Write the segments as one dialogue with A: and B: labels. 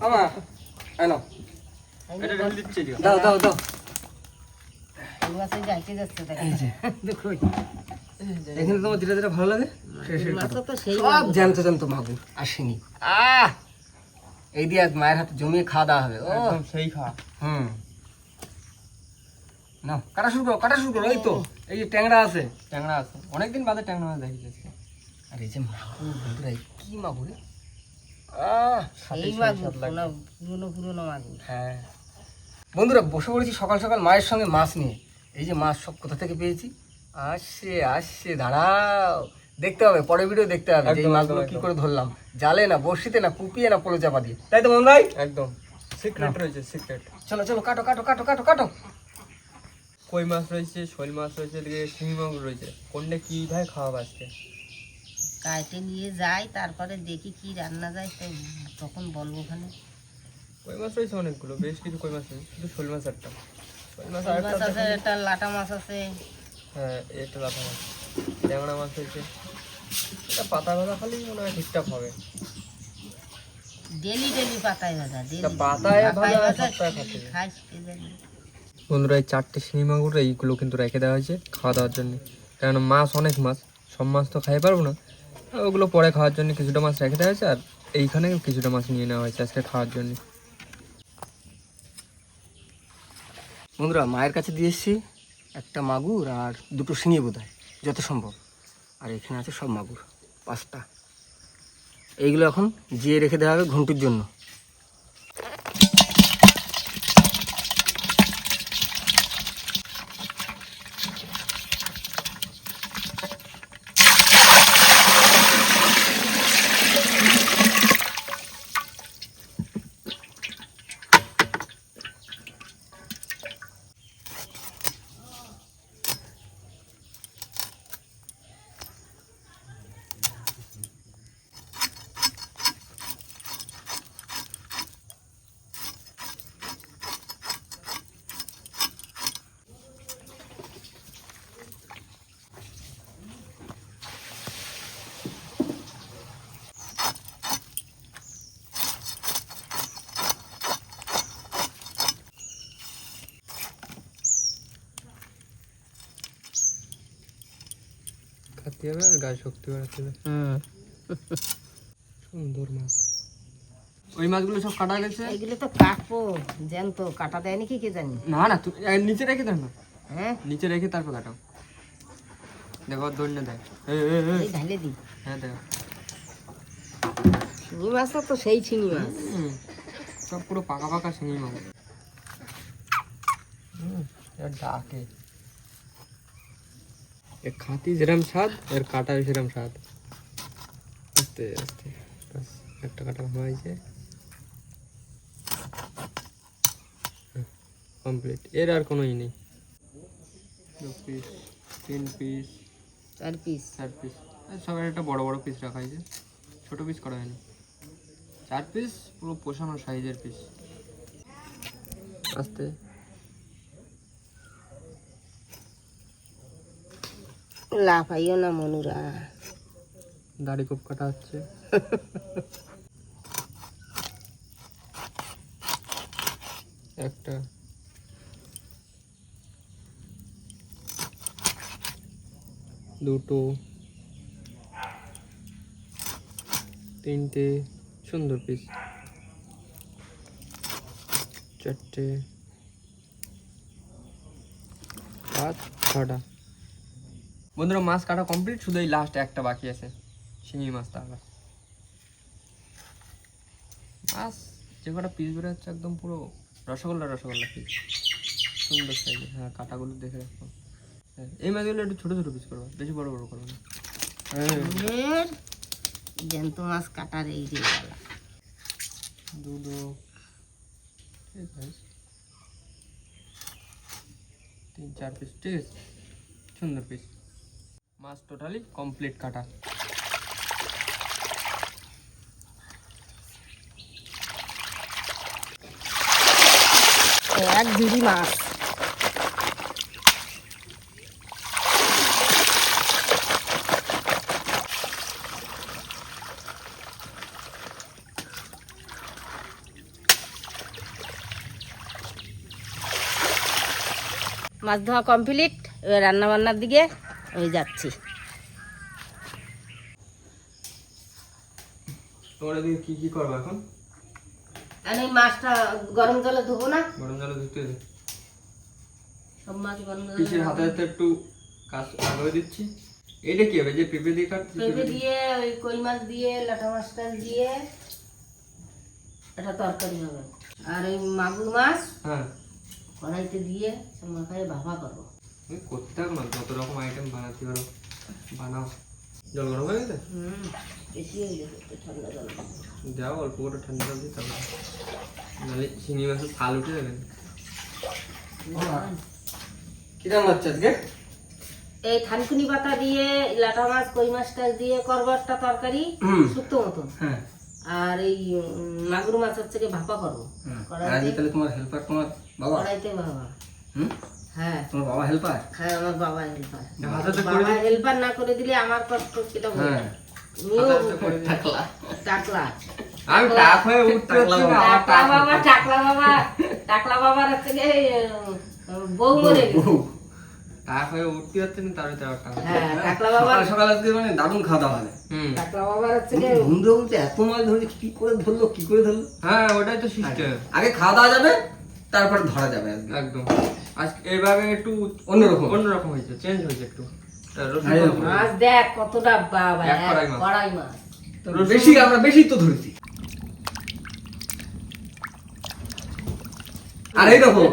A: আমা এনো
B: এটা ঢেলে দিচ্ছে দাও
A: দাও দাও। তোমার যেটা যেটা ভালো লাগে সব জ্যান্ত জ্যান্ত মাগুর আসেনি। আহ! এই দিয়ে আজ মায়ের হাতে জমিয়ে খাওয়া দাওয়া হবে ও।
B: সেই খাওয়া।
A: হুম। না কাটা শুরু করো কাটা শুরু করো এই তো। এই যে ট্যাংরা আছে।
B: ট্যাংরা আছে। অনেকদিন বাদে ট্যাংরা দেখি
A: আর এই যে মাগুর বন্ধুরা কি মাগুর হ্যাঁ। বন্ধুরা বসে পড়েছি সকাল সকাল মায়ের সঙ্গে মাছ নিয়ে। এই যে মাছ সব কোথা থেকে পেয়েছি? আসছে আসছে দাঁড়াও। দেখতে হবে পরের ভিডিও দেখতে হবে যে এই মাছগুলো কি করে ধরলাম। জালে না বড়শিতে না কুপিয়ে না পলো চাপা দিয়ে। তাই তো মন ভাই?
B: একদম। সিক্রেট রয়েছে সিক্রেট
A: চলো চলো কাটো কাটো কাটো কাটো কাটো।
B: কই মাছ রয়েছে শোল মাছ রয়েছে এদিকে শিঙি মাগুর রয়েছে। কোনটা কি ভাই খাওয়াবো আজকে?
C: কাইটে নিয়ে যাই তারপরে দেখি কি রান্না যায় তো তখন বলব ওখানে।
B: কই মাছ রয়েছে অনেকগুলো বেশ কিছু কই মাছ রয়েছে শুধু শোল মাছ একটা শোল মাছ
C: আছে একটা লাটা মাছ আছে।
B: হ্যাঁ এটা লাফা মাছ ট্যাংরা মাছ রয়েছে। এটা পাতা ভাজা খালি মনে হয় ঠিকঠাক হবে।
C: ডেলি ডেলি পাতায় ভাজা ডেলি
B: তা পাতায় ভাজা
C: কে জানি।
B: বন্ধুরা এই চারটে শিঙি মাগুর এইগুলো কিন্তু রেখে দেওয়া হয়েছে খাওয়া দাওয়ার জন্য। কারণ মাছ অনেক মাছ সব মাছ তো খাই পারব না। ওগুলো পরে খাওয়ার জন্য কিছুটা মাছ রেখে দেওয়া হয়েছে, আর এইখানে কিছুটা মাছ নিয়ে নেওয়া হয়েছে আজকে খাওয়ার জন্য।
A: বন্ধুরা, মায়ের কাছে দিয়ে এসছি একটা মাগুর আর দুটো শিঙি বোধ যত সম্ভব আর এখানে আছে সব মাগুর, পাঁচটা। এইগুলো এখন জিয়ে রেখে দেওয়া হবে ঘন্টুর জন্য।
B: খাতে হবে আর গায়ে শক্তি বাড়াতে হবে। সুন্দর মাছ। ওই মাছগুলো সব কাটা গেছে?
C: এগুলো তো কাটবো জ্যান্ত কাটা দেয় নাকি কে জানি?
B: না না তুমি নিচে রেখে দাও না।
C: হ্যাঁ?
B: নিচে রেখে তারপর কাটাও। দেখো দৈন্য দেয়। এই, এই, এই।
C: এই ঢালে দিই।
B: হ্যাঁ দেখো।
C: চিংড়ি মাছটা তো সেই চিংড়ি মাছ।
B: হুম, সব পুরো পাকা পাকা শিঙি মাছ। হুম, ডাকে। এর খাতি যেরম স্বাদ এর কাটা সেরম স্বাদ আস্তে আস্তে একটা কাটা হয়েছে কমপ্লিট এর আর কোনো ই নেই দু পিস তিন পিস
C: চার পিস
B: চার পিস সবাই একটা বড় বড় পিস রাখা হয়েছে ছোট পিস করা হয়নি চার পিস পুরো পোষানো সাইজের পিস আস্তে
C: লাফাইও না মনুরা।
B: দাড়ি খুব কাটা হচ্ছে। একটা। দুটো। তিনটে। সুন্দর পিস চারটে। পাঁচ। ছটা। বন্ধুরা মাছ কাটা কমপ্লিট শুধু এই লাস্ট একটা বাকি আছে। শিঙি মাছটা আবার মাছ যে কটা পিস বেরো হচ্ছে একদম পুরো রসগোল্লা রসগোল্লা পিস সুন্দর সাইজের হ্যাঁ কাটাগুলো দেখে রাখো। হ্যাঁ, এই মাছগুলো একটু ছোটো ছোটো পিস করব। বেশি বড় বড় করব না।
C: জ্যান্ত মাছ কাটার এই যে।
B: দুটো ঠিক আছে। তিন চার পিস ঠিক আছে। সুন্দর পিস মাছ টোটালি কমপ্লিট কাটা।
C: এক ঝুড়ি মাছ। মাছ ধোয়া কমপ্লিট এবার রান্নাবান্নার দিকে ওই যাচ্ছি।
B: তোমার কি কি করব এখন?
C: আমি মাছটা গরম জলে ধোবো না।
B: গরম জলে ধুতে দে।
C: সব মাছ গরম জলে
B: হাতে হাতে একটু কাজ আগে দিচ্ছি। এটা কি হবে? যে পেঁপে দিয়ে কাটছি
C: পেঁপে দিয়ে? ওই কই মাছ দিয়ে লাটা মাছটা দিয়ে এটা তরকারি হবে। আর ওই মাগুর মাছ
B: হ্যাঁ।
C: কড়াইতে দিয়ে সব মাখায় ভাপা করব।
B: তুমি করতে থাকো না যত রকম আইটেম বানাতে পারো বানাও। জল গরম হয়ে গেছে?
C: হয়ে
B: যাও অল্প করে ঠান্ডা জল দিয়ে তারপরে। নাহলে চিংড়ি মাছের ফাল উঠে যাবে।
A: কি রান্না হচ্ছে আজকে?
C: এই থানকুনি পাতা দিয়ে লাটা মাছ কই মাছটা দিয়ে করব একটা তরকারি। শুক্তো মতন।
A: হ্যাঁ।
C: আর এই মাগুর মাছ হচ্ছে ভাপা করব।
A: আর তাহলে তোমার হেল্পার তোমার বাবা?
C: কড়াইতে বাবা।
A: হুম?
C: হ্যাঁ।
A: তোমার বাবা হেল্পার
C: হ্যাঁ আমার বাবা হেল্পার বাবা হেল্পার না করে দিলে আমার কষ্ট কিটা
A: হ্যাঁ।
C: তুমিও টাকলা।
B: আমি টাক হয়ে উঠতে
A: টাকলা
B: হচ্ছে না, আমার
C: টাকলা
B: টাক
C: বাবা টাকলা বাবা। টাকলা বাবার হচ্ছে কি বউ মরে গেছে।
B: টাক হয়ে উঠতে যাচ্ছে না তার ভিতরে
C: হ্যাঁ টাকলা বাবা
A: সকাল আজকে মানে দারুণ খাওয়া দাওয়া
C: টাকলা বাবার হচ্ছে কি
A: বন্ধু বলতে এত মাছ ধরে কি করে ধরলো কি করে ধরলো?
B: হ্যাঁ ওটাই তো সিস্টেম
A: আগে খাওয়া দাওয়া যাবে তারপর ধরা যাবে
B: একদম। আজ একটু
A: অন্যরকম।
B: অন্যরকম হয়েছে চেঞ্জ হয়েছে একটু।
A: হ্যাঁ,
C: মাছ দেখ কতটা বাবা
B: কড়াই মাছ।
A: বেশি আমরা বেশি তো ধরেছি। আর এই দেখো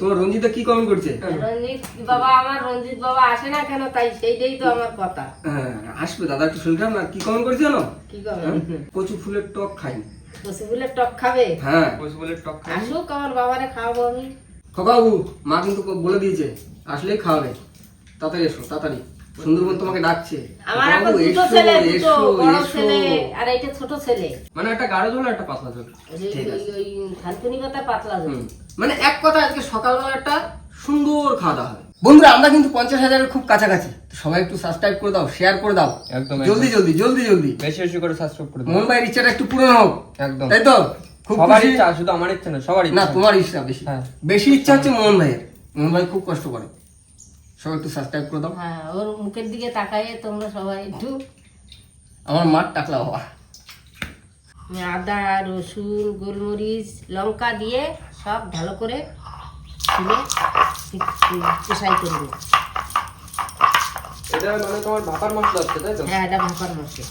A: তোমার রঞ্জিতা কি কমেন্ট করছে?
C: রঞ্জিত বাবা আমার রঞ্জিত বাবা আসে না কেন? তাই সেইটাই তো আমার কথা।
A: হ্যাঁ, আসবে দাদা একটু শুনলাম না। কি কমেন্ট করেছে জানো?
C: কি করে
A: কচু ফুলের টক খাই।
C: কচু ফুলের টক খাবে?
A: হ্যাঁ।
B: বসে বলে টক খাই।
C: আসুক আমার বাবারে খাওয়াবো আমি।
A: খোকাবু মা কিন্তু বলে দিয়েছে আসলেই খাওয়াবে। তাড়াতাড়ি এসো তাড়াতাড়ি। সুন্দরবন তোমাকে ডাকছে।
C: আমার এখন দুটো ছেলে দুটো বড় ছেলে আর এইটা ছোট ছেলে।
B: মানে একটা গাঢ় ঝোল একটা পাতলা ঝোল
A: ঠিক আছে।
C: ওই- ওই কথা পাতলা ঝোল।
A: মানে এক কথা আজকে সকালবেলা একটা সুন্দর খাওয়া দাওয়া হবে। বন্ধুরা আমরা কিন্তু পঞ্চাশ হাজারের খুব কাছাকাছি। তো সবাই একটু সাবস্ক্রাইব করে দাও শেয়ার করে দাও।
B: একদম
A: জলদি জলদি জলদি জলদি।
B: বেশি বেশি করে সাবস্ক্রাইব করে দাও।
A: মোহন ইচ্ছাটা একটু পূরণ হোক।
B: একদম।
A: তাই তো?
B: সবার ইচ্ছা শুধু আমার ইচ্ছা না সবার
A: না তোমার ইচ্ছা বেশি।
B: হ্যাঁ।
A: বেশি ইচ্ছা হচ্ছে মোহন ভাইয়ের। মোহন ভাই খুব কষ্ট করে। সবাই একটু সাবস্ক্রাইব করে দাও।
C: হ্যাঁ ওর মুখের দিকে তাকাইয়ে তোমরা সবাই একটু
A: আমার মাঠ টাকলা বাবা।
C: আদা রসুন গোলমরিচ লঙ্কা দিয়ে সব ভালো করে তুলে পেশাই করে দেবো
B: এটা মানে তোমার ভাপার মশলা হচ্ছে তাই তো?
C: হ্যাঁ এটা ভাপার মশলা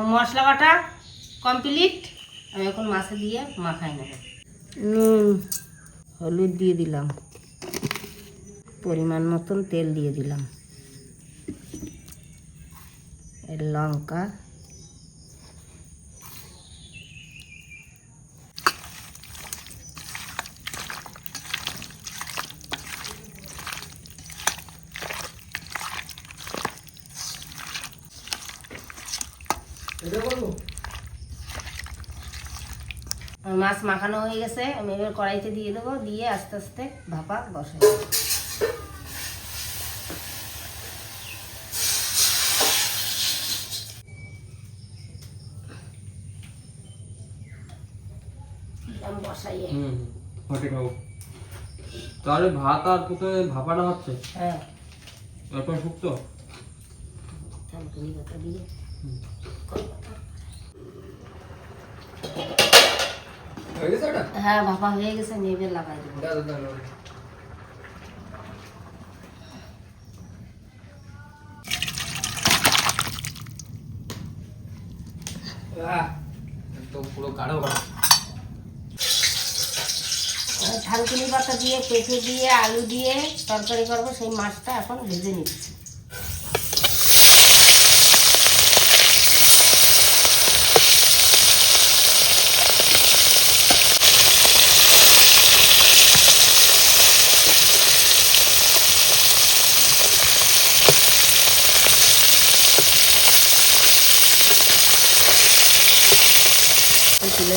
C: আমার মশলা বাটা কমপ্লিট আমি এখন মাছে দিয়ে মাখাই নেব। নুন হলুদ দিয়ে দিলাম। পরিমাণ মতন তেল দিয়ে দিলাম। লঙ্কা মাছ মাখানো হয়ে গেছে আমি এবার কড়াইতে দিয়ে দেবো দিয়ে আস্তে আস্তে ভাপা বসাই বসাইয়ে।
B: হুম তাহলে ভাত আর ভাপাটা হচ্ছে?
C: হ্যাঁ।
B: শুক্তো?
C: দিয়ে।
B: হয়ে গেছে
C: আমি এবার লাগাই দেবো।
B: পুরো গাঢ় গাঢ়।
C: পাতা দিয়ে পেঁপে দিয়ে আলু দিয়ে তরকারি করব সেই মাছটা এখন ভেজে নিচ্ছি।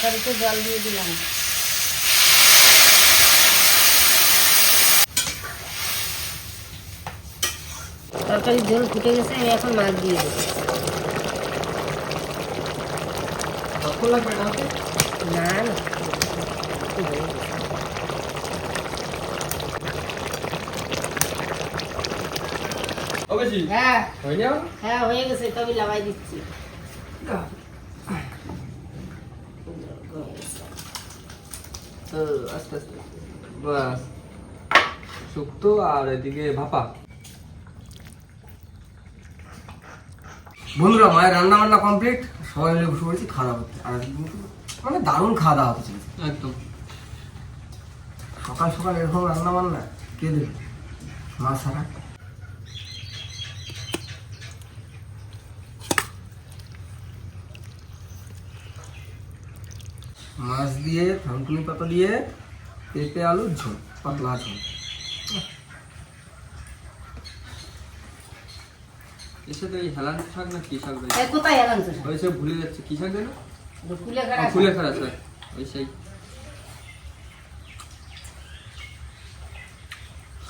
C: তরকারিতে জল দিয়ে দিলাম। তরকারির ঝোল ফুটে গেছে আমি এখন মাছ দিয়ে দেবো? না হয়ে। হ্যাঁ হ্যাঁ হয়ে গেছে তবে লাগাই দিচ্ছি
B: তো আস্তে আস্তে বাস শুক্তো আর এদিকে ভাপা।
A: বন্ধুরা মায়ের রান্না বান্না কমপ্লিট সবাই মিলে বসে পড়েছি খাওয়া করতে। আর কিন্তু মানে দারুণ খাওয়া দাওয়া হচ্ছে।
B: একদম।
A: সকাল সকাল এরকম রান্না বান্না কে দেবে? মা সারা মাছ দিয়ে থানকুনি পাতা দিয়ে পেঁপে আলু ঝোল পাতলা ঝোল।
B: এর সাথে এই হেলান শাক না কি শাক রয়েছে
C: এই কোথায় এলাম তো
B: ওই সে ভুলে যাচ্ছে কি শাক যেন
C: ফুলে
B: ও,
C: খারাপ
B: ফুলে খারাপ শাক ওই সেই।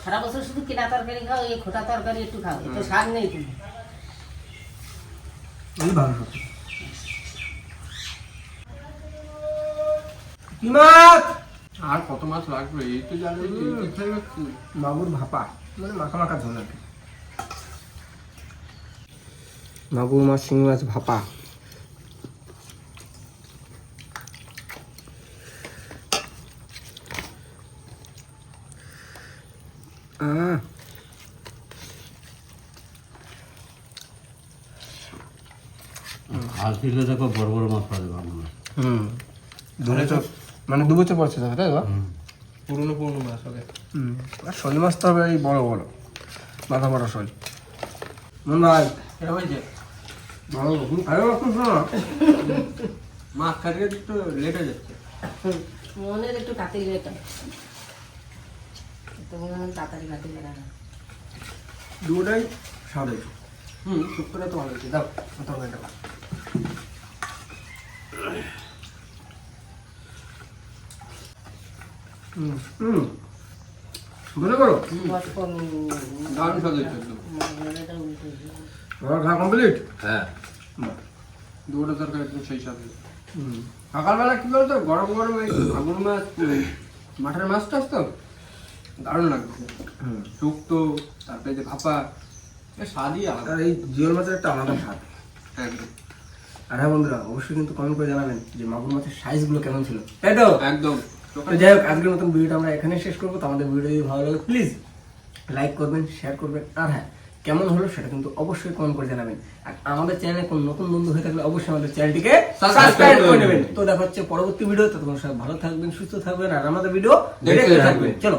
C: সারা বছর শুধু কিনা তরকারি খাও এই খোটা তরকারি একটু খাও এত স্বাদ নেই তুমি
A: এই ভালো সব কি মাছ
B: আর কত মাছ লাগবে? এই তো জানি
A: মাগুর ভাপা মানে মাখা মাখা ঝোল আর মাগুর মাছ শিঙি মাছ ভাপা।
D: আর ফিরলে দেখো বড় বড় মাছ পাওয়া যাবে
A: হুম। দু বছর মানে দু বছর পড়ছে তবে তাই তো?
B: পুরনো পুরনো মাছ হবে।
A: হুম। আর শোল মাছ তো হবে এই বড় বড় মাথা বড় শোল। মন ভাই
B: এটা হয়েছে
A: ভালো হুম, আরে বাবা, খুব শোনো।
B: মাছ কাটতে একটু লেট হয়ে যাচ্ছে।
C: মনের একটু তাড়াতাড়ি এটা তো। মনে হয় তাড়াতাড়ি কাটি না।
A: দুটাই স্বাদ হয়েছে।
B: হুম শুক্তোটা তো ভালো হয়েছে। দাও
A: তরকারিটা হুম। করো
B: দারুণ স্বাদ হয়েছে একদম
A: তোমার খাওয়া কমপ্লিট?
D: হ্যাঁ।
B: দুটো তরকারি একদম সেই স্বাদ সকালবেলা কি বলতো? গরম গরম এই আগুন মাছ মাঠের মাছ টাছ তো? দারুণ লাগছে।
A: হুম।
B: শুক্তো তারপরে যে ভাপা স্বাদই আলাদা।
A: এই জিওল মাছের একটা আলাদা স্বাদ।
B: একদম।
A: আর হ্যাঁ বন্ধুরা অবশ্যই কিন্তু কমেন্ট করে জানাবেন যে মাগুর মাছের সাইজগুলো কেমন ছিল। তো
B: একদম।
A: তো যাই হোক আজকের মতন ভিডিওটা আমরা এখানে শেষ করব। তো আমাদের ভিডিও যদি ভালো লাগে প্লিজ লাইক করবেন শেয়ার করবেন। আর হ্যাঁ কেমন হলো সেটা কিন্তু অবশ্যই কমেন্ট করে জানাবেন। আর আমাদের চ্যানেলে কোনো নতুন বন্ধু হয়ে থাকলে অবশ্যই আমাদের চ্যানেলটিকে সাবস্ক্রাইব
B: করে নেবেন।
A: তো দেখা হচ্ছে পরবর্তী ভিডিও ততক্ষণ সবাই ভালো থাকবেন সুস্থ থাকবেন আর আমাদের ভিডিও
B: দেখতে থাকবেন।
A: চলো